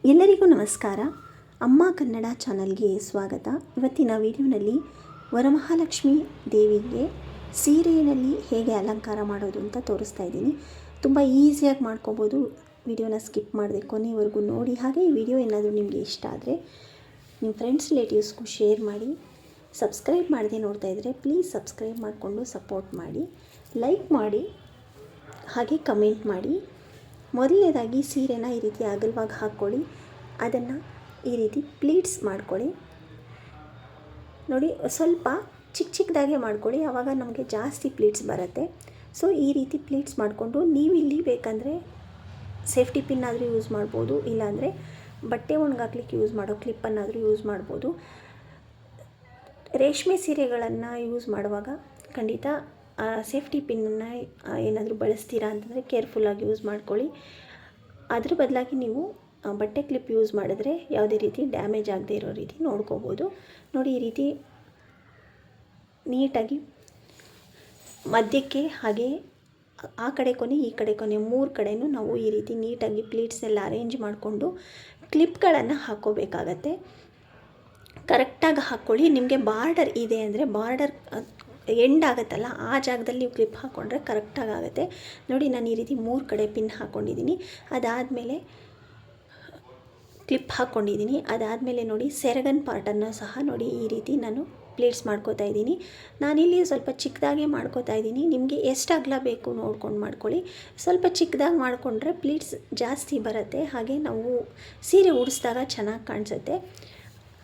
ಎಲ್ಲರಿಗೂ ನಮಸ್ಕಾರ. ಅಮ್ಮ ಕನ್ನಡ ಚಾನಲ್ಗೆ ಸ್ವಾಗತ. ಇವತ್ತಿನ ವಿಡಿಯೋನಲ್ಲಿ ವರಮಹಾಲಕ್ಷ್ಮಿ ದೇವಿಗೆ ಸೀರೆಯಲ್ಲಿ ಹೇಗೆ ಅಲಂಕಾರ ಮಾಡೋದು ಅಂತ ತೋರಿಸ್ತಾ ಇದ್ದೀನಿ. ತುಂಬ ಈಸಿಯಾಗಿ ಮಾಡ್ಕೋಬೋದು. ವಿಡಿಯೋನ ಸ್ಕಿಪ್ ಮಾಡದೆ ಕೊನೆವರೆಗೂ ನೋಡಿ. ಹಾಗೆ ಈ ವಿಡಿಯೋ ಏನಾದರೂ ನಿಮಗೆ ಇಷ್ಟ ಆದರೆ ನಿಮ್ಮ ಫ್ರೆಂಡ್ಸ್, ರಿಲೇಟಿವ್ಸ್ಗೂ ಶೇರ್ ಮಾಡಿ. ಸಬ್ಸ್ಕ್ರೈಬ್ ಮಾಡದೆ ನೋಡ್ತಾ ಇದ್ದರೆ ಪ್ಲೀಸ್ ಸಬ್ಸ್ಕ್ರೈಬ್ ಮಾಡಿಕೊಂಡು ಸಪೋರ್ಟ್ ಮಾಡಿ. ಲೈಕ್ ಮಾಡಿ. ಹಾಗೆ ಕಮೆಂಟ್ ಮಾಡಿ. ಮೊದಲನೇದಾಗಿ ಸೀರೆನ ಈ ರೀತಿ ಅಗಲವಾಗಿ ಹಾಕ್ಕೊಳ್ಳಿ. ಅದನ್ನು ಈ ರೀತಿ ಪ್ಲೀಟ್ಸ್ ಮಾಡ್ಕೊಳ್ಳಿ. ನೋಡಿ, ಸ್ವಲ್ಪ ಚಿಕ್ಕ ಚಿಕ್ಕದಾಗೆ ಮಾಡ್ಕೊಳ್ಳಿ. ಆವಾಗ ನಮಗೆ ಜಾಸ್ತಿ ಪ್ಲೀಟ್ಸ್ ಬರುತ್ತೆ. ಸೊ, ಈ ರೀತಿ ಪ್ಲೀಟ್ಸ್ ಮಾಡಿಕೊಂಡು ನೀವು ಇಲ್ಲಿ ಬೇಕಂದರೆ ಸೇಫ್ಟಿ ಪಿನ್ ಆದರೂ ಯೂಸ್ ಮಾಡ್ಬೋದು, ಇಲ್ಲಾಂದರೆ ಬಟ್ಟೆ ಒಣಗಾಕ್ಲಿಕ್ಕೆ ಯೂಸ್ ಮಾಡೋ ಕ್ಲಿಪ್ಪನ್ನಾದರೂ ಯೂಸ್ ಮಾಡ್ಬೋದು. ರೇಷ್ಮೆ ಸೀರೆಗಳನ್ನು ಯೂಸ್ ಮಾಡುವಾಗ ಖಂಡಿತ ಸೇಫ್ಟಿ ಪಿನ್ನನ್ನು ಏನಾದರೂ ಬಳಸ್ತೀರಾ ಅಂತಂದರೆ ಕೇರ್ಫುಲ್ಲಾಗಿ ಯೂಸ್ ಮಾಡ್ಕೊಳ್ಳಿ. ಅದ್ರ ಬದಲಾಗಿ ನೀವು ಬಟ್ಟೆ ಕ್ಲಿಪ್ ಯೂಸ್ ಮಾಡಿದ್ರೆ ಯಾವುದೇ ರೀತಿ ಡ್ಯಾಮೇಜ್ ಆಗದೆ ಇರೋ ರೀತಿ ನೋಡ್ಕೋಬೋದು. ನೋಡಿ ಈ ರೀತಿ ನೀಟಾಗಿ ಮಧ್ಯಕ್ಕೆ ಹಾಗೆ ಆ ಕಡೆ ಕೊನೆ ಈ ಕಡೆ ಕೊನೆ ಮೂರು ಕಡೆಯೂ ನಾವು ಈ ರೀತಿ ನೀಟಾಗಿ ಪ್ಲೀಟ್ಸ್ನೆಲ್ಲ ಅರೇಂಜ್ ಮಾಡಿಕೊಂಡು ಕ್ಲಿಪ್ಗಳನ್ನು ಹಾಕ್ಕೋಬೇಕಾಗತ್ತೆ. ಕರೆಕ್ಟಾಗಿ ಹಾಕ್ಕೊಳ್ಳಿ. ನಿಮಗೆ ಬಾರ್ಡರ್ ಇದೆ ಅಂದರೆ ಬಾರ್ಡರ್ ಎಂಡ್ ಆಗುತ್ತಲ್ಲ ಆ ಜಾಗದಲ್ಲಿ ನೀವು ಕ್ಲಿಪ್ ಹಾಕ್ಕೊಂಡ್ರೆ ಕರೆಕ್ಟಾಗಿ ಆಗುತ್ತೆ ನೋಡಿ, ನಾನು ಈ ರೀತಿ ಮೂರು ಕಡೆ ಪಿನ್ ಹಾಕ್ಕೊಂಡಿದ್ದೀನಿ ಅದಾದಮೇಲೆ ಕ್ಲಿಪ್ ಹಾಕ್ಕೊಂಡಿದ್ದೀನಿ ಅದಾದಮೇಲೆ ನೋಡಿ, ಸೆರಗನ್ ಪಾರ್ಟನ್ನು ಸಹ ನೋಡಿ ಈ ರೀತಿ ನಾನು ಪ್ಲೇಟ್ಸ್ ಮಾಡ್ಕೋತಾ ಇದ್ದೀನಿ. ನಾನಿಲ್ಲಿ ಸ್ವಲ್ಪ ಚಿಕ್ಕದಾಗೆ ಮಾಡ್ಕೋತಾ ಇದ್ದೀನಿ. ನಿಮಗೆ ಎಷ್ಟು ಅಗಲ ಬೇಕು ನೋಡ್ಕೊಂಡು ಮಾಡ್ಕೊಳ್ಳಿ. ಸ್ವಲ್ಪ ಚಿಕ್ಕದಾಗಿ ಮಾಡಿಕೊಂಡ್ರೆ ಪ್ಲೇಟ್ಸ್ ಜಾಸ್ತಿ ಬರುತ್ತೆ. ಹಾಗೆ ನಾವು ಸೀರೆ ಉಡಿಸಿದಾಗ ಚೆನ್ನಾಗಿ ಕಾಣಿಸುತ್ತೆ.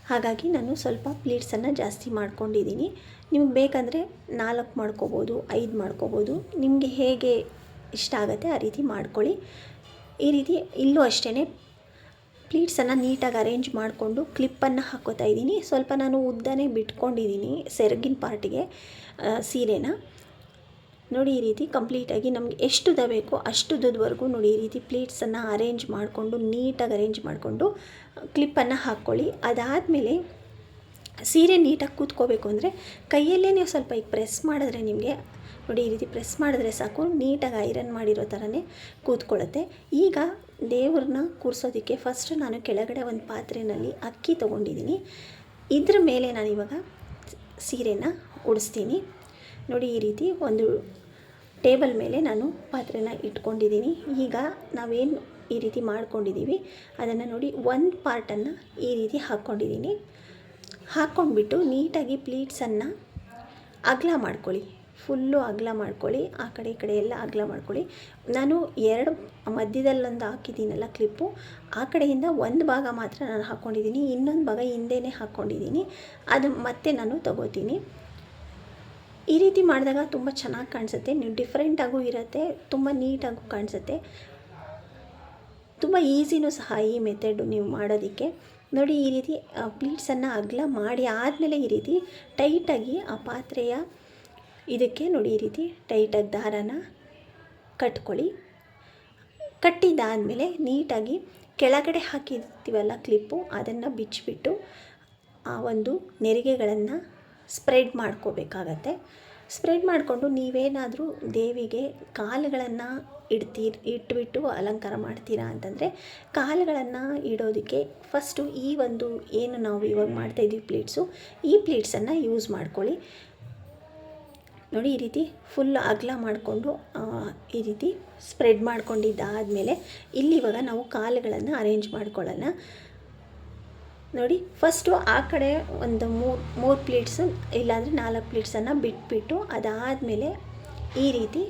ಹಾಗಾಗಿ ನಾನು ಸ್ವಲ್ಪ ಪ್ಲೇಟ್ಸನ್ನು ಜಾಸ್ತಿ ಮಾಡ್ಕೊಂಡಿದ್ದೀನಿ. ನಿಮ್ಗೆ ಬೇಕಂದರೆ ನಾಲ್ಕು ಮಾಡ್ಕೋಬೋದು, ಐದು ಮಾಡ್ಕೋಬೋದು. ನಿಮಗೆ ಹೇಗೆ ಇಷ್ಟ ಆಗುತ್ತೆ ಆ ರೀತಿ ಮಾಡ್ಕೊಳ್ಳಿ. ಈ ರೀತಿ ಇಲ್ಲೂ ಅಷ್ಟೇ ಪ್ಲೀಟ್ಸನ್ನು ನೀಟಾಗಿ ಅರೇಂಜ್ ಮಾಡಿಕೊಂಡು ಕ್ಲಿಪ್ಪನ್ನು ಹಾಕೋತಾ ಇದ್ದೀನಿ. ಸ್ವಲ್ಪ ನಾನು ಉದ್ದನೇ ಬಿಟ್ಕೊಂಡಿದ್ದೀನಿ ಸೆರಗಿನ ಪಾರ್ಟಿಗೆ ಸೀರೆನ. ನೋಡಿ ಈ ರೀತಿ ಕಂಪ್ಲೀಟಾಗಿ ನಮಗೆ ಎಷ್ಟು ಉದ್ದ ಬೇಕೋ ಅಷ್ಟು ಉದ್ದದವರೆಗೂ ನೋಡಿ ಈ ರೀತಿ ಪ್ಲೇಟ್ಸನ್ನು ಅರೇಂಜ್ ಮಾಡಿಕೊಂಡು ನೀಟಾಗಿ ಅರೇಂಜ್ ಮಾಡಿಕೊಂಡು ಕ್ಲಿಪ್ಪನ್ನು ಹಾಕ್ಕೊಳ್ಳಿ. ಅದಾದಮೇಲೆ ಸೀರೆ ನೀಟಾಗಿ ಕೂತ್ಕೋಬೇಕು ಅಂದರೆ ಕೈಯಲ್ಲೇ ನೀವು ಸ್ವಲ್ಪ ಈಗ ಪ್ರೆಸ್ ಮಾಡಿದ್ರೆ ನಿಮಗೆ, ನೋಡಿ ಈ ರೀತಿ ಪ್ರೆಸ್ ಮಾಡಿದ್ರೆ ಸಾಕು, ನೀಟಾಗಿ ಐರನ್ ಮಾಡಿರೋ ಥರನೇ ಕೂತ್ಕೊಳ್ಳುತ್ತೆ. ಈಗ ದೇವ್ರನ್ನ ಕೂರಿಸೋದಕ್ಕೆ ಫಸ್ಟ್ ನಾನು ಕೆಳಗಡೆ ಒಂದು ಪಾತ್ರೆಯಲ್ಲಿ ಅಕ್ಕಿ ತೊಗೊಂಡಿದ್ದೀನಿ. ಇದ್ರ ಮೇಲೆ ನಾನು ಇವಾಗ ಸೀರೆನ ಉಡಿಸ್ತೀನಿ. ನೋಡಿ ಈ ರೀತಿ ಒಂದು ಟೇಬಲ್ ಮೇಲೆ ನಾನು ಪಾತ್ರೆನ ಇಟ್ಕೊಂಡಿದ್ದೀನಿ. ಈಗ ನಾವೇನು ಈ ರೀತಿ ಮಾಡ್ಕೊಂಡಿದ್ದೀವಿ, ಅದನ್ನು ನೋಡಿ ಒಂದು ಪಾರ್ಟನ್ನು ಈ ರೀತಿ ಹಾಕ್ಕೊಂಡಿದ್ದೀನಿ ಹಾಕ್ಕೊಂಡ್ಬಿಟ್ಟು ನೀಟಾಗಿ ಪ್ಲೀಟ್ಸನ್ನು ಅಗಲ ಮಾಡ್ಕೊಳ್ಳಿ. ಫುಲ್ಲು ಅಗಲ ಮಾಡ್ಕೊಳ್ಳಿ, ಆ ಕಡೆ ಈ ಕಡೆ ಎಲ್ಲ ಅಗಲ ಮಾಡ್ಕೊಳ್ಳಿ. ನಾನು ಎರಡು ಮಧ್ಯದಲ್ಲೊಂದು ಹಾಕಿದ್ದೀನಲ್ಲ ಕ್ಲಿಪ್ಪು ಆ ಕಡೆಯಿಂದ ಒಂದು ಭಾಗ ಮಾತ್ರ ನಾನು ಹಾಕ್ಕೊಂಡಿದ್ದೀನಿ ಇನ್ನೊಂದು ಭಾಗ ಹಿಂದೆನೇ ಹಾಕ್ಕೊಂಡಿದ್ದೀನಿ ಅದು ಮತ್ತೆ ನಾನು ತಗೋತೀನಿ. ಈ ರೀತಿ ಮಾಡಿದಾಗ ತುಂಬ ಚೆನ್ನಾಗಿ ಕಾಣಿಸುತ್ತೆ. ನೀವು ಡಿಫ್ರೆಂಟಾಗೂ ಇರುತ್ತೆ, ತುಂಬ ನೀಟಾಗೂ ಕಾಣಿಸುತ್ತೆ. ತುಂಬ ಈಸಿನೂ ಸಹ ಈ ಮೆಥಡು ನೀವು ಮಾಡೋದಕ್ಕೆ. ನೋಡಿ ಈ ರೀತಿ ಪ್ಲೀಟ್ಸನ್ನು ಅಗಲ ಮಾಡಿ ಆದಮೇಲೆ ಈ ರೀತಿ ಟೈಟಾಗಿ ಆ ಪಾತ್ರೆಯ ಇದಕ್ಕೆ ನೋಡಿ ಈ ರೀತಿ ಟೈಟಾಗಿ ದಾರನ ಕಟ್ಕೊಳ್ಳಿ. ಕಟ್ಟಿದ್ದಾದಮೇಲೆ ನೀಟಾಗಿ ಕೆಳಗಡೆ ಹಾಕಿರ್ತೀವಲ್ಲ ಕ್ಲಿಪ್ಪು ಅದನ್ನು ಬಿಚ್ಚಿಬಿಟ್ಟು ಆ ಒಂದು ನೆರಿಗೆಗಳನ್ನು ಸ್ಪ್ರೆಡ್ ಮಾಡ್ಕೋಬೇಕಾಗತ್ತೆ. ಸ್ಪ್ರೆಡ್ ಮಾಡಿಕೊಂಡು ನೀವೇನಾದರೂ ದೇವಿಗೆ ಕಾಲುಗಳನ್ನು ಇಡ್ತೀರಿ, ಇಟ್ಬಿಟ್ಟು ಅಲಂಕಾರ ಮಾಡ್ತೀರಾ ಅಂತಂದರೆ ಕಾಲುಗಳನ್ನು ಇಡೋದಕ್ಕೆ ಫಸ್ಟು ಈ ಒಂದು ಏನು ನಾವು ಇವಾಗ ಮಾಡ್ತಾಯಿದ್ದೀವಿ ಪ್ಲೇಟ್ಸು ಈ ಪ್ಲೇಟ್ಸನ್ನು ಯೂಸ್ ಮಾಡ್ಕೊಳ್ಳಿ. ನೋಡಿ ಈ ರೀತಿ ಫುಲ್ ಅಗಲ ಮಾಡಿಕೊಂಡು ಈ ರೀತಿ ಸ್ಪ್ರೆಡ್ ಮಾಡ್ಕೊಂಡಿದ್ದಾದಮೇಲೆ ಇಲ್ಲಿ ಇವಾಗ ನಾವು ಕಾಲುಗಳನ್ನು ಅರೇಂಜ್ ಮಾಡ್ಕೊಳ್ಳೋಣ. ನೋಡಿ ಫಸ್ಟು ಆ ಕಡೆ ಒಂದು ಮೂರು ಮೂರು ಪ್ಲೇಟ್ಸು ಇಲ್ಲಾಂದರೆ ನಾಲ್ಕು ಪ್ಲೇಟ್ಸನ್ನು ಬಿಟ್ಬಿಟ್ಟು ಅದಾದಮೇಲೆ ಈ ರೀತಿ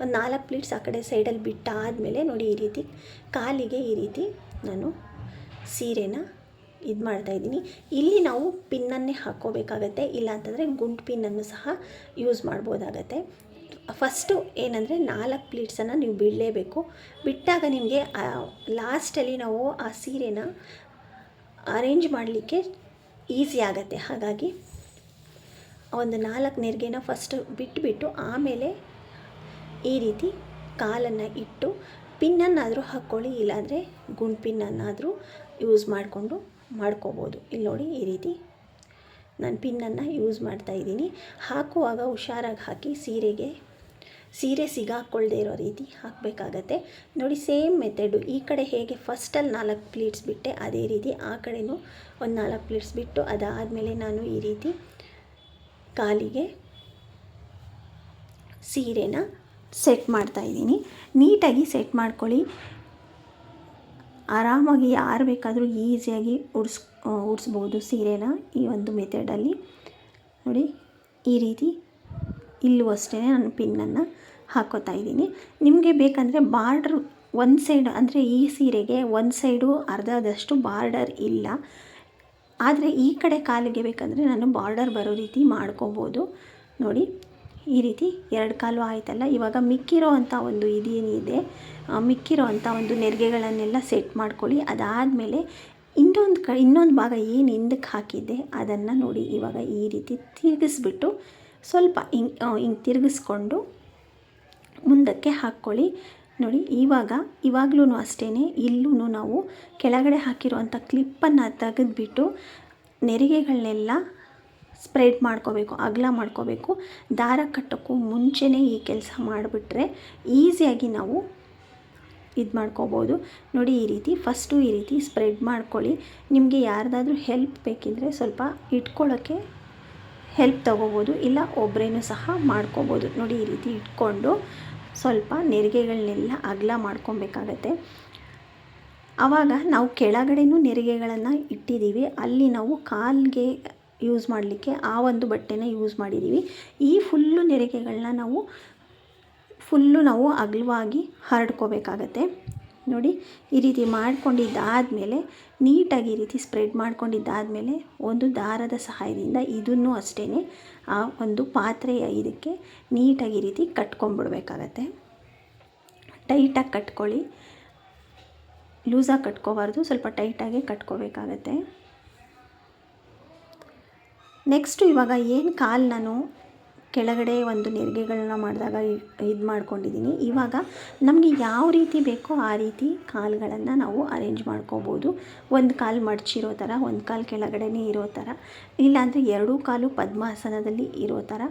ಒಂದು ನಾಲ್ಕು ಪ್ಲೇಟ್ಸ್ ಆ ಕಡೆ ಸೈಡಲ್ಲಿ ಬಿಟ್ಟಾದಮೇಲೆ ನೋಡಿ ಈ ರೀತಿ ಕಾಲಿಗೆ ಈ ರೀತಿ ನಾನು ಸೀರೆನ ಇದು ಮಾಡ್ತಾ ಇದ್ದೀನಿ. ಇಲ್ಲಿ ನಾವು ಪಿನ್ನನ್ನೇ ಹಾಕ್ಕೋಬೇಕಾಗತ್ತೆ ಇಲ್ಲ ಅಂತಂದರೆ ಗುಂಡು ಪಿನ್ನನ್ನು ಸಹ ಯೂಸ್ ಮಾಡ್ಬೋದಾಗತ್ತೆ. ಫಸ್ಟು ಏನಂದರೆ ನಾಲ್ಕು ಪ್ಲೇಟ್ಸನ್ನು ನೀವು ಬಿಡಲೇಬೇಕು. ಬಿಟ್ಟಾಗ ನಿಮಗೆ ಲಾಸ್ಟಲ್ಲಿ ನಾವು ಆ ಸೀರೆನ ಅರೇಂಜ್ ಮಾಡಲಿಕ್ಕೆ ಈಸಿ ಆಗುತ್ತೆ. ಹಾಗಾಗಿ ಒಂದು ನಾಲ್ಕು ನೆರಿಗೆನ ಫಸ್ಟ್ ಬಿಟ್ಟುಬಿಟ್ಟು ಆಮೇಲೆ ಈ ರೀತಿ ಕಾಲನ್ನು ಇಟ್ಟು ಪಿನ್ನನ್ನಾದರೂ ಹಾಕ್ಕೊಳ್ಳಿ, ಇಲ್ಲಾಂದರೆ ಗುಂಡು ಪಿನ್ನನ್ನಾದರೂ ಯೂಸ್ ಮಾಡಿಕೊಂಡು ಮಾಡ್ಕೋಬೋದು. ಇಲ್ಲಿ ನೋಡಿ ಈ ರೀತಿ ನಾನು ಪಿನ್ನನ್ನು ಯೂಸ್ ಮಾಡ್ತಾಯಿದ್ದೀನಿ ಹಾಕುವಾಗ ಹುಷಾರಾಗಿ ಹಾಕಿ ಸೀರೆಗೆ ಸೀರೆ ಸಿಗಾಕ್ಕೊಳ್ದೇ ಇರೋ ರೀತಿ ಹಾಕಬೇಕಾಗತ್ತೆ. ನೋಡಿ, ಸೇಮ್ ಮೆಥಡು. ಈ ಕಡೆ ಹೇಗೆ ಫಸ್ಟಲ್ಲಿ ನಾಲ್ಕು ಪ್ಲೀಟ್ಸ್ ಬಿಟ್ಟೆ, ಅದೇ ರೀತಿ ಆ ಕಡೆಯೂ ಒಂದು ನಾಲ್ಕು ಪ್ಲೀಟ್ಸ್ ಬಿಟ್ಟು ಅದಾದಮೇಲೆ ನಾನು ಈ ರೀತಿ ಕಾಲಿಗೆ ಸೀರೆನ ಸೆಟ್ ಮಾಡ್ತಾ ಇದ್ದೀನಿ. ನೀಟಾಗಿ ಸೆಟ್ ಮಾಡ್ಕೊಳ್ಳಿ. ಆರಾಮಾಗಿ ಯಾರು ಬೇಕಾದರೂ ಈಸಿಯಾಗಿ ಉಡ್ಸ್, ಉಡಿಸ್ಬೋದು ಸೀರೆನ ಈ ಒಂದು ಮೆಥಡಲ್ಲಿ. ನೋಡಿ, ಈ ರೀತಿ ಇಲ್ಲೂ ಅಷ್ಟೇ ನಾನು ಪಿನ್ನನ್ನು ಹಾಕೋತಾ ಇದ್ದೀನಿ. ನಿಮಗೆ ಬೇಕಂದರೆ ಬಾರ್ಡ್ರ್ ಒಂದು ಸೈಡ್ ಅಂದರೆ ಈ ಸೀರೆಗೆ ಒಂದು ಸೈಡು ಅರ್ಧದಷ್ಟು ಬಾರ್ಡರ್ ಇಲ್ಲ. ಆದರೆ ಈ ಕಡೆ ಕಾಲಿಗೆ ಬೇಕಂದರೆ ನಾನು ಬಾರ್ಡರ್ ಬರೋ ರೀತಿ ಮಾಡ್ಕೋಬೋದು. ನೋಡಿ, ಈ ರೀತಿ ಎರಡು ಕಾಲು ಆಯ್ತಲ್ಲ. ಇವಾಗ ಮಿಕ್ಕಿರೋ ಅಂಥ ಒಂದು ಇದೇನಿದೆ ಮಿಕ್ಕಿರೋ ಅಂಥ ಒಂದು ನೆರಿಗೆಗಳನ್ನೆಲ್ಲ ಸೆಟ್ ಮಾಡ್ಕೊಳ್ಳಿ. ಅದಾದಮೇಲೆ ಇನ್ನೊಂದು ಕ, ಇನ್ನೊಂದು ಭಾಗ ಏನು ಹಿಂದಕ್ಕೆ ಹಾಕಿದ್ದೆ ಅದನ್ನು ನೋಡಿ ಇವಾಗ ಈ ರೀತಿ ತಿರುಗಿಸ್ಬಿಟ್ಟು ಸ್ವಲ್ಪ ಹಿಂಗೆ ಹಿಂಗೆ ತಿರುಗಿಸ್ಕೊಂಡು ಮುಂದಕ್ಕೆ ಹಾಕ್ಕೊಳ್ಳಿ. ನೋಡಿ, ಇವಾಗ ಇವಾಗಲೂ ಅಷ್ಟೇ ಇಲ್ಲೂ ನಾವು ಕೆಳಗಡೆ ಹಾಕಿರುವಂಥ ಕ್ಲಿಪ್ಪನ್ನು ತೆಗೆದುಬಿಟ್ಟು ನೆರಿಗೆಗಳನ್ನೆಲ್ಲ ಸ್ಪ್ರೆಡ್ ಮಾಡ್ಕೋಬೇಕು, ಅಗಲ ಮಾಡ್ಕೋಬೇಕು. ದಾರ ಕಟ್ಟೋಕ್ಕೂ ಮುಂಚೆನೇ ಈ ಕೆಲಸ ಮಾಡಿಬಿಟ್ರೆ ಈಸಿಯಾಗಿ ನಾವು ಇದು ಮಾಡ್ಕೋಬೋದು. ನೋಡಿ, ಈ ರೀತಿ, ಫಸ್ಟು ಈ ರೀತಿ ಸ್ಪ್ರೆಡ್ ಮಾಡ್ಕೊಳ್ಳಿ. ನಿಮಗೆ ಯಾರ್ದಾದ್ರೂ ಹೆಲ್ಪ್ ಬೇಕಿದ್ದರೆ ಸ್ವಲ್ಪ ಇಟ್ಕೊಳ್ಳೋಕ್ಕೆ ಹೆಲ್ಪ್ ತೊಗೋಬೋದು, ಇಲ್ಲ ಒಬ್ಬರೇನು ಸಹ ಮಾಡ್ಕೋಬೋದು. ನೋಡಿ, ಈ ರೀತಿ ಇಟ್ಕೊಂಡು ಸ್ವಲ್ಪ ನೆರಿಗೆಗಳನ್ನೆಲ್ಲ ಅಗಲ ಮಾಡ್ಕೊಬೇಕಾಗತ್ತೆ. ಆವಾಗ ನಾವು ಕೆಳಗಡೆನೂ ನೆರಿಗೆಗಳನ್ನು ಇಟ್ಟಿದ್ದೀವಿ. ಅಲ್ಲಿ ನಾವು ಕಾಲಿಗೆ ಯೂಸ್ ಮಾಡಲಿಕ್ಕೆ ಆ ಒಂದು ಬಟ್ಟೆನ ಯೂಸ್ ಮಾಡಿದ್ದೀವಿ. ಈ ಫುಲ್ಲು ನೆರಿಗೆಗಳನ್ನ ನಾವು ಫುಲ್ಲು ನಾವು ಅಗಲವಾಗಿ ಹರಡ್ಕೋಬೇಕಾಗತ್ತೆ. ನೋಡಿ, ಈ ರೀತಿ ಮಾಡ್ಕೊಂಡಿದ್ದಾದಮೇಲೆ ನೀಟಾಗಿ ಈ ರೀತಿ ಸ್ಪ್ರೆಡ್ ಮಾಡ್ಕೊಂಡಿದ್ದಾದಮೇಲೆ ಒಂದು ದಾರದ ಸಹಾಯದಿಂದ ಇದನ್ನು ಅಷ್ಟೇ ಆ ಒಂದು ಪಾತ್ರೆಯ ಇದಕ್ಕೆ ನೀಟಾಗಿ ಈ ರೀತಿ ಕಟ್ಕೊಂಡ್ಬಿಡ್ಬೇಕಾಗತ್ತೆ. ಟೈಟಾಗಿ ಕಟ್ಕೊಳ್ಳಿ. ಲೂಸಾಗಿ ಕಟ್ಕೋಬಾರ್ದು, ಸ್ವಲ್ಪ ಟೈಟಾಗೆ ಕಟ್ಕೋಬೇಕಾಗತ್ತೆ. ನೆಕ್ಸ್ಟು ಇವಾಗ ಏನು ಕಾಲು ನಾನು ಕೆಳಗಡೆ ಒಂದು ನೆರಿಗೆಗಳನ್ನ ಮಾಡಿದಾಗ ಇದು ಮಾಡ್ಕೊಂಡಿದ್ದೀನಿ ಇವಾಗ ನಮಗೆ ಯಾವ ರೀತಿ ಬೇಕೋ ಆ ರೀತಿ ಕಾಲುಗಳನ್ನು ನಾವು ಅರೇಂಜ್ ಮಾಡ್ಕೋಬೋದು. ಒಂದು ಕಾಲು ಮಡಚಿರೋ ಥರ ಒಂದು ಕಾಲು ಕೆಳಗಡೆನೇ ಇರೋ ಥರ ಇಲ್ಲಾಂದರೆ ಎರಡೂ ಕಾಲು ಪದ್ಮಾಸನದಲ್ಲಿ ಇರೋ ಥರ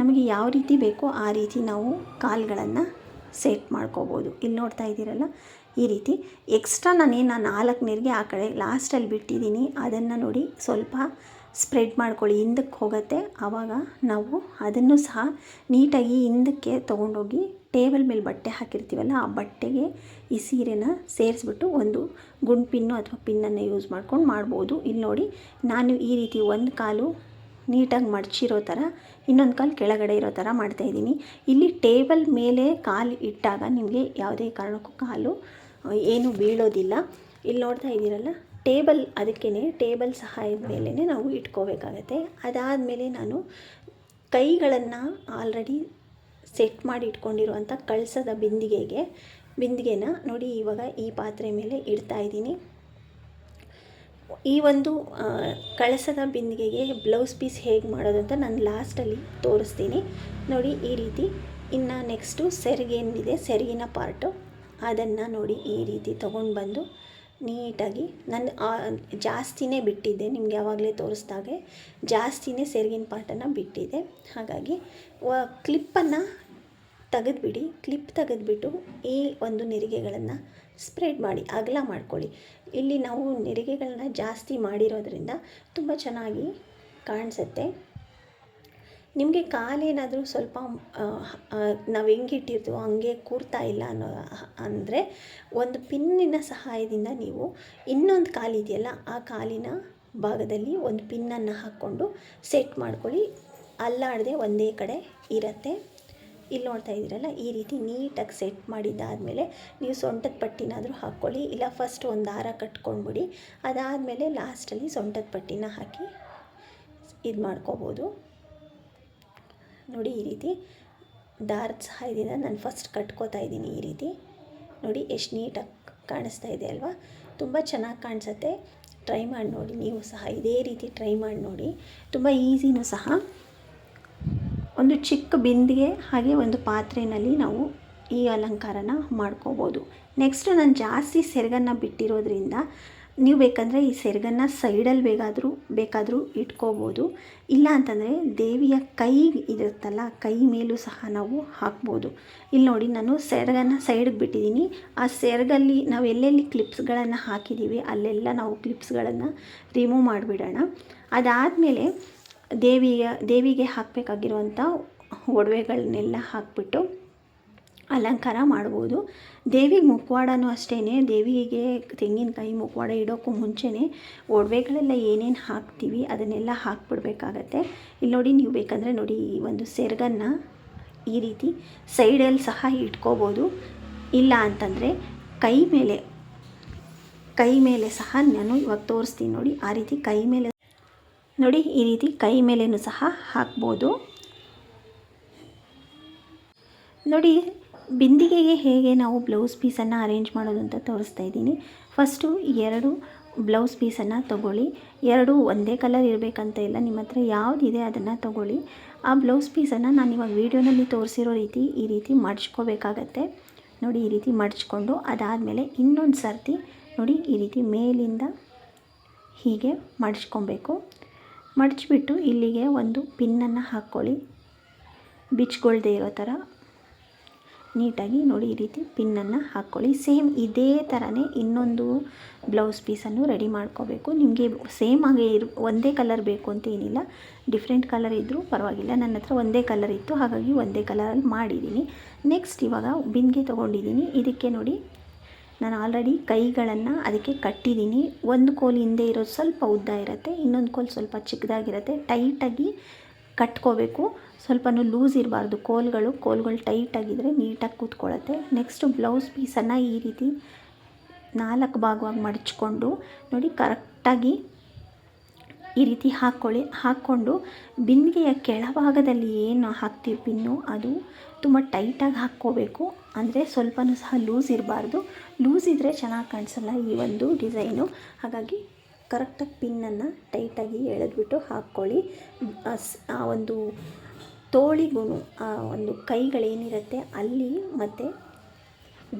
ನಮಗೆ ಯಾವ ರೀತಿ ಬೇಕೋ ಆ ರೀತಿ ನಾವು ಕಾಲುಗಳನ್ನು ಸೆಟ್ ಮಾಡ್ಕೋಬೋದು. ಇಲ್ಲಿ ನೋಡ್ತಾ ಇದ್ದೀರಲ್ಲ? ಈ ರೀತಿ. ಎಕ್ಸ್ಟ್ರಾ ನಾನೇನು ನಾಲ್ಕು ನೆರಿಗೆ ಆ ಕಡೆ ಲಾಸ್ಟಲ್ಲಿ ಬಿಟ್ಟಿದ್ದೀನಿ ಅದನ್ನು ನೋಡಿ ಸ್ವಲ್ಪ ಸ್ಪ್ರೆಡ್ ಮಾಡ್ಕೊಳ್ಳಿ, ಹಿಂದಕ್ಕೆ ಹೋಗುತ್ತೆ. ಆವಾಗ ನಾವು ಅದನ್ನು ಸಹ ನೀಟಾಗಿ ಹಿಂದಕ್ಕೆ ತೊಗೊಂಡೋಗಿ ಟೇಬಲ್ ಮೇಲೆ ಬಟ್ಟೆ ಹಾಕಿರ್ತೀವಲ್ಲ, ಆ ಬಟ್ಟೆಗೆ ಈ ಸೀರೆನ ಸೇರಿಸ್ಬಿಟ್ಟು ಒಂದು ಗುಂಡು ಪಿನ್ನು ಅಥವಾ ಪಿನ್ನನ್ನು ಯೂಸ್ ಮಾಡ್ಕೊಂಡು ಮಾಡ್ಬೋದು. ಇಲ್ಲಿ ನೋಡಿ, ನಾನು ಈ ರೀತಿ ಒಂದು ಕಾಲು ನೀಟಾಗಿ ಮಡಚಿರೋ ಥರ, ಇನ್ನೊಂದು ಕಾಲು ಕೆಳಗಡೆ ಇರೋ ಥರ ಮಾಡ್ತಾಯಿದ್ದೀನಿ ಇಲ್ಲಿ ಟೇಬಲ್ ಮೇಲೆ ಕಾಲು ಇಟ್ಟಾಗ ನಿಮಗೆ ಯಾವುದೇ ಕಾರಣಕ್ಕೂ ಕಾಲು ಏನು ಬೀಳೋದಿಲ್ಲ. ಇಲ್ಲಿ ನೋಡ್ತಾ ಇದ್ದೀರಲ್ಲ ಟೇಬಲ್ ಅದಕ್ಕೇ ಟೇಬಲ್ ಸಹಾಯದ ಮೇಲೇ ನಾವು ಇಟ್ಕೋಬೇಕಾಗತ್ತೆ. ಅದಾದಮೇಲೆ ನಾನು ಕೈಗಳನ್ನು ಆಲ್ರೆಡಿ ಸೆಟ್ ಮಾಡಿ ಇಟ್ಕೊಂಡಿರುವಂಥ ಕಳಸದ ಬಿಂದಿಗೆಗೆ, ಬಿಂದಿಗೆನ ನೋಡಿ ಇವಾಗ ಈ ಪಾತ್ರೆ ಮೇಲೆ ಇಡ್ತಾ ಇದ್ದೀನಿ. ಈ ಒಂದು ಕಳಸದ ಬಿಂದಿಗೆಗೆ ಬ್ಲೌಸ್ ಪೀಸ್ ಹೇಗೆ ಮಾಡೋದು ಅಂತ ನಾನು ಲಾಸ್ಟಲ್ಲಿ ತೋರಿಸ್ತೀನಿ. ನೋಡಿ ಈ ರೀತಿ, ಇನ್ನು ನೆಕ್ಸ್ಟು ಸೆರಗೇನಿದೆ, ಸೆರಗಿನ ಪಾರ್ಟು ಅದನ್ನು ನೋಡಿ ಈ ರೀತಿ ತೊಗೊಂಡು ಬಂದು ನೀಟಾಗಿ ನಾನು ಜಾಸ್ತಿನೇ ಬಿಟ್ಟಿದ್ದೆ, ನಿಮ್ಗೆ ಯಾವಾಗಲೇ ತೋರಿಸ್ದಾಗೆ ಜಾಸ್ತಿನೇ ಸೆರಗಿನ ಪಾಟನ್ನು ಬಿಟ್ಟಿದ್ದೆ. ಹಾಗಾಗಿ ಕ್ಲಿಪ್ಪನ್ನು ತೆಗೆದುಬಿಡಿ, ಕ್ಲಿಪ್ ತೆಗೆದುಬಿಟ್ಟು ಈ ಒಂದು ನೆರಿಗೆಗಳನ್ನು ಸ್ಪ್ರೆಡ್ ಮಾಡಿ, ಅಗಲ ಮಾಡ್ಕೊಳ್ಳಿ. ಇಲ್ಲಿ ನಾವು ನೆರಿಗೆಗಳನ್ನ ಜಾಸ್ತಿ ಮಾಡಿರೋದ್ರಿಂದ ತುಂಬ ಚೆನ್ನಾಗಿ ಕಾಣಿಸುತ್ತೆ. ನಿಮಗೆ ಕಾಲೇನಾದರೂ ಸ್ವಲ್ಪ ನಾವು ಹೆಂಗೆ ಇಟ್ಟಿರ್ತೀವೋ ಹಂಗೆ ಕೂರ್ತಾ ಇಲ್ಲ ಅನ್ನೋ, ಅಂದರೆ ಒಂದು ಪಿನ್ನಿನ ಸಹಾಯದಿಂದ ನೀವು ಇನ್ನೊಂದು ಕಾಲಿದೆಯಲ್ಲ ಆ ಕಾಲಿನ ಭಾಗದಲ್ಲಿ ಒಂದು ಪಿನ್ನನ್ನು ಹಾಕ್ಕೊಂಡು ಸೆಟ್ ಮಾಡ್ಕೊಳ್ಳಿ. ಅಲ್ಲಾಡದೆ ಒಂದೇ ಕಡೆ ಇರತ್ತೆ. ಇಲ್ಲಿ ನೋಡ್ತಾ ಇದ್ದೀರಲ್ಲ, ಈ ರೀತಿ ನೀಟಾಗಿ ಸೆಟ್ ಮಾಡಿದ್ದಾದಮೇಲೆ ನೀವು ಸೊಂಟದ ಪಟ್ಟಿನಾದರೂ ಹಾಕ್ಕೊಳ್ಳಿ. ಇಲ್ಲ ಫಸ್ಟ್ ಒಂದು ದಾರ ಕಟ್ಕೊಂಡ್ಬಿಡಿ. ಅದಾದಮೇಲೆ ಲಾಸ್ಟಲ್ಲಿ ಸೊಂಟದ ಪಟ್ಟಿನ ಹಾಕಿ ಇದು ಮಾಡ್ಕೋಬೋದು. ನೋಡಿ ಈ ರೀತಿ ದಾರದ ಸಹಾಯದಿಂದ ನಾನು ಫಸ್ಟ್ ಕಟ್ಕೋತಾ ಇದ್ದೀನಿ ಈ ರೀತಿ. ನೋಡಿ ಎಷ್ಟು ನೀಟಾಗಿ ಕಾಣಿಸ್ತಾ ಇದೆ ಅಲ್ವಾ? ತುಂಬ ಚೆನ್ನಾಗಿ ಕಾಣಿಸುತ್ತೆ. ಟ್ರೈ ಮಾಡಿ ನೋಡಿ, ನೀವು ಸಹ ಇದೇ ರೀತಿ ಟ್ರೈ ಮಾಡಿ ನೋಡಿ. ತುಂಬ ಈಸಿನೂ ಸಹ. ಒಂದು ಚಿಕ್ಕ ಬಿಂದಿಗೆ ಹಾಗೆ ಒಂದು ಪಾತ್ರೆಯಲ್ಲಿ ನಾವು ಈ ಅಲಂಕಾರನ ಮಾಡ್ಕೋಬೋದು. ನೆಕ್ಸ್ಟು ನಾನು ಜಾಸ್ತಿ ಸೆರಗನ್ನು ಬಿಟ್ಟಿರೋದ್ರಿಂದ ನೀವು ಬೇಕಂದರೆ ಈ ಸೆರಗನ್ನು ಸೈಡಲ್ಲಿ ಬೇಕಾದರೂ ಬೇಕಾದರೂ ಇಟ್ಕೋಬೋದು. ಇಲ್ಲ ಅಂತಂದರೆ ದೇವಿಯ ಕೈ ಇರುತ್ತಲ್ಲ, ಕೈ ಮೇಲೂ ಸಹ ನಾವು ಹಾಕ್ಬೋದು. ಇಲ್ಲಿ ನೋಡಿ, ನಾನು ಸೆರಗನ್ನು ಸೈಡ್ಗೆ ಬಿಟ್ಟಿದ್ದೀನಿ. ಆ ಸೆರಗಲ್ಲಿ ನಾವು ಎಲ್ಲೆಲ್ಲಿ ಕ್ಲಿಪ್ಸ್ಗಳನ್ನು ಹಾಕಿದ್ದೀವಿ ಅಲ್ಲೆಲ್ಲ ನಾವು ಕ್ಲಿಪ್ಸ್ಗಳನ್ನು ರಿಮೂವ್ ಮಾಡಿಬಿಡೋಣ. ಅದಾದಮೇಲೆ ದೇವಿಯ, ದೇವಿಗೆ ಹಾಕಬೇಕಾಗಿರುವಂಥ ಒಡವೆಗಳನ್ನೆಲ್ಲ ಹಾಕ್ಬಿಟ್ಟು ಅಲಂಕಾರ ಮಾಡ್ಬೋದು. ದೇವಿಗೆ ಮುಖವಾಡನೂ ಅಷ್ಟೇ ದೇವಿಗೆ ತೆಂಗಿನಕಾಯಿ ಮುಖವಾಡ ಇಡೋಕ್ಕೂ ಮುಂಚೆನೇ ಒಡವೆಗಳೆಲ್ಲ ಏನೇನು ಹಾಕ್ತೀವಿ ಅದನ್ನೆಲ್ಲ ಹಾಕ್ಬಿಡ್ಬೇಕಾಗತ್ತೆ. ಇಲ್ಲಿ ನೋಡಿ ನೀವು ಬೇಕಂದರೆ ನೋಡಿ ಈ ಒಂದು ಸೆರಗನ್ನು ಈ ರೀತಿ ಸೈಡಲ್ಲಿ ಸಹ ಇಟ್ಕೋಬೋದು. ಇಲ್ಲ ಅಂತಂದರೆ ಕೈ ಮೇಲೆ ಕೈ ಮೇಲೆ ಸಹ ನಾನು ಇವಾಗ ತೋರಿಸ್ತೀನಿ ನೋಡಿ ಆ ರೀತಿ ಕೈ ಮೇಲೆ ನೋಡಿ ಈ ರೀತಿ ಕೈ ಮೇಲೆಯೂ ಸಹ ಹಾಕ್ಬೋದು. ನೋಡಿ ಬಿಂದಿಗೆಗೆ ಹೇಗೆ ನಾವು ಬ್ಲೌಸ್ ಪೀಸನ್ನು ಅರೇಂಜ್ ಮಾಡೋದು ಅಂತ ತೋರಿಸ್ತಾ ಇದ್ದೀನಿ. ಫಸ್ಟು ಎರಡು ಬ್ಲೌಸ್ ಪೀಸನ್ನು ತೊಗೊಳ್ಳಿ. ಎರಡು ಒಂದೇ ಕಲರ್ ಇರಬೇಕಂತ ಇಲ್ಲ, ನಿಮ್ಮ ಹತ್ರ ಯಾವುದಿದೆ ಅದನ್ನು ತೊಗೊಳ್ಳಿ. ಆ ಬ್ಲೌಸ್ ಪೀಸನ್ನು ನಾನು ಇವಾಗ ವೀಡಿಯೋನಲ್ಲಿ ತೋರಿಸಿರೋ ರೀತಿ ಈ ರೀತಿ ಮಡ್ಚ್ಕೋಬೇಕಾಗತ್ತೆ. ನೋಡಿ, ಈ ರೀತಿ ಮಡ್ಚ್ಕೊಂಡು ಅದಾದಮೇಲೆ ಇನ್ನೊಂದು ಸರ್ತಿ ನೋಡಿ, ಈ ರೀತಿ ಮೇಲಿಂದ ಹೀಗೆ ಮಡ್ಚ್ಕೊಬೇಕು. ಮಡಚಿಬಿಟ್ಟು ಇಲ್ಲಿಗೆ ಒಂದು ಪಿನ್ನನ್ನು ಹಾಕ್ಕೊಳ್ಳಿ. ಬಿಚ್ಕೊಳ್ದೇ ಇರೋ ಥರ ನೀಟಾಗಿ ನೋಡಿ ಈ ರೀತಿ ಪಿನ್ನನ್ನು ಹಾಕ್ಕೊಳ್ಳಿ. ಸೇಮ್ ಇದೇ ಥರನೇ ಇನ್ನೊಂದು ಬ್ಲೌಸ್ ಪೀಸನ್ನು ರೆಡಿ ಮಾಡ್ಕೋಬೇಕು. ನಿಮಗೆ ಸೇಮ್ ಆಗಿ ಇರು ಒಂದೇ ಕಲರ್ ಬೇಕು ಅಂತ ಏನಿಲ್ಲ. ಡಿಫ್ರೆಂಟ್ ಕಲರ್ ಇದ್ದರೂ ಪರವಾಗಿಲ್ಲ. ನನ್ನ ಹತ್ರ ಒಂದೇ ಕಲರ್ ಇತ್ತು. ಹಾಗಾಗಿ ಒಂದೇ ಕಲರಲ್ಲಿ ಮಾಡಿದ್ದೀನಿ. ನೆಕ್ಸ್ಟ್ ಇವಾಗ ಬಿಂದಿಗೆ ತೊಗೊಂಡಿದ್ದೀನಿ. ಇದಕ್ಕೆ ನೋಡಿ ನಾನು ಆಲ್ರೆಡಿ ಕೈಗಳನ್ನು ಅದಕ್ಕೆ ಕಟ್ಟಿದ್ದೀನಿ. ಒಂದು ಕೋಲ್ ಹಿಂದೆ ಇರೋದು ಸ್ವಲ್ಪ ಉದ್ದ ಇರುತ್ತೆ. ಇನ್ನೊಂದು ಕೋಲ್ ಸ್ವಲ್ಪ ಚಿಕ್ಕದಾಗಿರುತ್ತೆ. ಟೈಟಾಗಿ ಕಟ್ಕೋಬೇಕು. ಸ್ವಲ್ಪ ಲೂಸ್ ಇರಬಾರ್ದು. ಕೋಲ್ಗಳು ಕೋಲ್ಗಳು ಟೈಟಾಗಿದ್ದರೆ ನೀಟಾಗಿ ಕೂತ್ಕೊಳ್ಳುತ್ತೆ. ನೆಕ್ಸ್ಟು ಬ್ಲೌಸ್ ಪೀಸನ್ನು ಈ ರೀತಿ ನಾಲ್ಕು ಭಾಗವಾಗಿ ಮಡಚ್ಕೊಂಡು, ನೋಡಿ ಕರೆಕ್ಟಾಗಿ ಈ ರೀತಿ ಹಾಕ್ಕೊಳ್ಳಿ ಹಾಕ್ಕೊಂಡು ಬಿಂದಿಗೆಯ ಕೆಳಭಾಗದಲ್ಲಿ ಏನು ಹಾಕ್ತೀವಿ ಪಿನ್ನು, ಅದು ತುಂಬ ಟೈಟಾಗಿ ಹಾಕ್ಕೋಬೇಕು. ಅಂದರೆ ಸ್ವಲ್ಪನೂ ಸಹ ಲೂಸ್ ಇರಬಾರ್ದು. ಲೂಸ್ ಇದ್ದರೆ ಚೆನ್ನಾಗಿ ಕಾಣಿಸಲ್ಲ ಈ ಒಂದು ಡಿಸೈನು. ಹಾಗಾಗಿ ಕರೆಕ್ಟಾಗಿ ಪಿನ್ನನ್ನು ಟೈಟಾಗಿ ಎಳೆದ್ಬಿಟ್ಟು ಹಾಕ್ಕೊಳ್ಳಿ. ಆ ಒಂದು ತೋಳಿಗೂ ಆ ಒಂದು ಕೈಗಳೇನಿರುತ್ತೆ, ಅಲ್ಲಿ ಮತ್ತು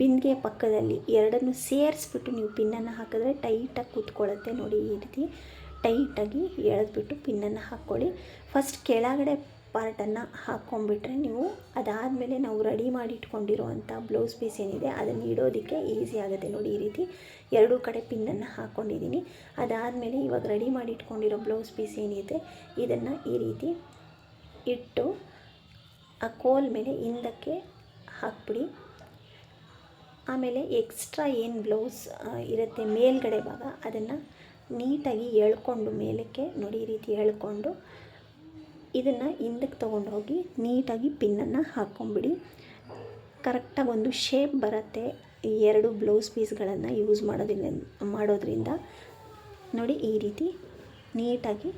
ಬಿಂದಿಗೆ ಪಕ್ಕದಲ್ಲಿ ಎರಡನ್ನು ಸೇರಿಸ್ಬಿಟ್ಟು ನೀವು ಪಿನ್ನನ್ನು ಹಾಕಿದ್ರೆ ಟೈಟಾಗಿ ಕೂತ್ಕೊಳ್ಳುತ್ತೆ ನೋಡಿ ಈ ರೀತಿ ಟೈಟಾಗಿ ಎಳೆದ್ಬಿಟ್ಟು ಪಿನ್ನನ್ನು ಹಾಕ್ಕೊಳ್ಳಿ. ಫಸ್ಟ್ ಕೆಳಗಡೆ ಪಾರ್ಟನ್ನು ಹಾಕ್ಕೊಂಬಿಟ್ರೆ ನೀವು ಅದಾದಮೇಲೆ ನಾವು ರೆಡಿ ಮಾಡಿ ಇಟ್ಕೊಂಡಿರುವಂಥ ಬ್ಲೌಸ್ ಪೀಸ್ ಏನಿದೆ ಅದನ್ನು ಇಡೋದಕ್ಕೆ ಈಸಿ ಆಗುತ್ತೆ ನೋಡಿ ಈ ರೀತಿ. ಎರಡೂ ಕಡೆ ಪಿನ್ನನ್ನು ಹಾಕ್ಕೊಂಡಿದ್ದೀನಿ. ಅದಾದಮೇಲೆ ಇವಾಗ ರೆಡಿ ಮಾಡಿ ಇಟ್ಕೊಂಡಿರೋ ಬ್ಲೌಸ್ ಪೀಸ್ ಏನಿದೆ, ಇದನ್ನು ಈ ರೀತಿ ಇಟ್ಟು ಆ ಕೋಲ್ ಮೇಲೆ ಹಿಂದಕ್ಕೆ ಹಾಕ್ಬಿಡಿ. ಆಮೇಲೆ ಎಕ್ಸ್ಟ್ರಾ ಏನು ಬ್ಲೌಸ್ ಇರುತ್ತೆ ಮೇಲ್ಗಡೆ ಭಾಗ, ಅದನ್ನು ನೀಟಾಗಿ ಎಳ್ಕೊಂಡು ಮೇಲಕ್ಕೆ ನೋಡಿ ಈ ರೀತಿ ಎಳ್ಕೊಂಡು ಇದನ್ನು ಹಿಂದಕ್ಕೆ ತೊಗೊಂಡು ಹೋಗಿ ನೀಟಾಗಿ ಪಿನ್ನನ್ನು ಹಾಕ್ಕೊಂಬಿಡಿ ಕರೆಕ್ಟಾಗಿ ಒಂದು ಶೇಪ್ ಬರುತ್ತೆ ಎರಡು ಬ್ಲೌಸ್ ಪೀಸ್ಗಳನ್ನು ಯೂಸ್ ಮಾಡೋದ್ರಿಂದ ಮಾಡೋದ್ರಿಂದ. ನೋಡಿ ಈ ರೀತಿ ನೀಟಾಗಿ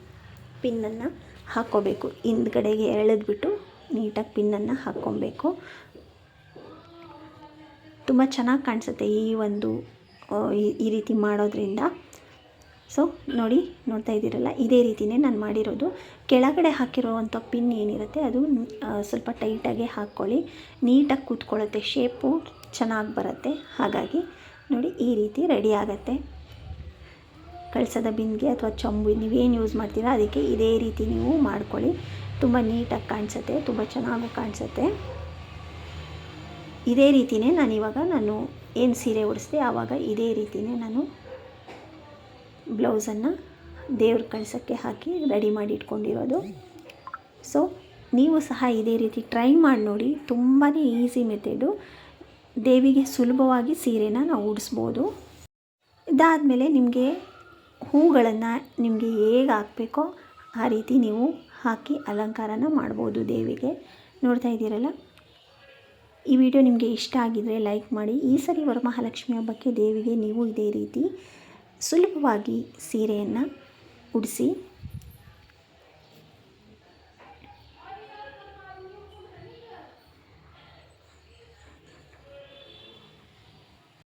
ಪಿನ್ನನ್ನು ಹಾಕ್ಕೋಬೇಕು. ಹಿಂದ್ಗಡೆಗೆ ಎಳೆದ್ಬಿಟ್ಟು ನೀಟಾಗಿ ಪಿನ್ನನ್ನು ಹಾಕ್ಕೊಬೇಕು. ತುಂಬ ಚೆನ್ನಾಗಿ ಕಾಣಿಸುತ್ತೆ ಈ ಒಂದು ಈ ರೀತಿ ಮಾಡೋದ್ರಿಂದ. ಸೊ ನೋಡಿ, ನೋಡ್ತಾ ಇದ್ದೀರಲ್ಲ, ಇದೇ ರೀತಿಯೇ ನಾನು ಮಾಡಿರೋದು. ಕೆಳಗಡೆ ಹಾಕಿರುವಂಥ ಪಿನ್ ಏನಿರುತ್ತೆ ಅದು ಸ್ವಲ್ಪ ಟೈಟಾಗೆ ಹಾಕ್ಕೊಳ್ಳಿ. ನೀಟಾಗಿ ಕೂತ್ಕೊಳ್ಳುತ್ತೆ ಶೇಪು ಚೆನ್ನಾಗಿ ಬರುತ್ತೆ. ಹಾಗಾಗಿ ನೋಡಿ, ಈ ರೀತಿ ರೆಡಿ ಆಗುತ್ತೆ. ಕಳಸದ ಬಿಂದಿಗೆ ಅಥವಾ ಚೊಂಬು ನೀವೇನು ಯೂಸ್ ಮಾಡ್ತೀರಾ, ಅದಕ್ಕೆ ಇದೇ ರೀತಿ ನೀವು ಮಾಡ್ಕೊಳ್ಳಿ. ತುಂಬ ನೀಟಾಗಿ ಕಾಣಿಸುತ್ತೆ, ತುಂಬ ಚೆನ್ನಾಗೂ ಕಾಣಿಸುತ್ತೆ. ಇದೇ ರೀತಿಯೇ ನಾನಿವಾಗ ನಾನು ಏನು ಸೀರೆ ಉಡಿಸಿದೆ, ಆವಾಗ ಇದೇ ರೀತಿಯೇ ನಾನು ಬ್ಲೌಸನ್ನು ದೇವ್ರ ಕಳ್ಸೋಕ್ಕೆ ಹಾಕಿ ರೆಡಿ ಮಾಡಿ ಇಟ್ಕೊಂಡಿರೋದು. ಸೊ ನೀವು ಸಹ ಇದೇ ರೀತಿ ಟ್ರೈ ಮಾಡಿ ನೋಡಿ ತುಂಬಾ ಈಸಿ ಮೆಥೆಡು ದೇವಿಗೆ ಸುಲಭವಾಗಿ ಸೀರೆನ ನಾವು ಉಡಿಸ್ಬೋದು. ಇದಾದಮೇಲೆ ನಿಮಗೆ ಹೂಗಳನ್ನು ನಿಮಗೆ ಹೇಗೆ ಹಾಕಬೇಕೋ ಆ ರೀತಿ ನೀವು ಹಾಕಿ ಅಲಂಕಾರನ ಮಾಡ್ಬೋದು ದೇವಿಗೆ. ನೋಡ್ತಾ ಇದ್ದೀರಲ್ಲ? ಈ ವಿಡಿಯೋ ನಿಮಗೆ ಇಷ್ಟ ಆಗಿದರೆ ಲೈಕ್ ಮಾಡಿ. ಈ ಸರಿ ವರಮಹಾಲಕ್ಷ್ಮಿ ಹಬ್ಬಕ್ಕೆ ದೇವಿಗೆ ನೀವು ಇದೇ ರೀತಿ ಸುಲಭವಾಗಿ ಸೀರೆಯನ್ನು ಉಡಿಸಿ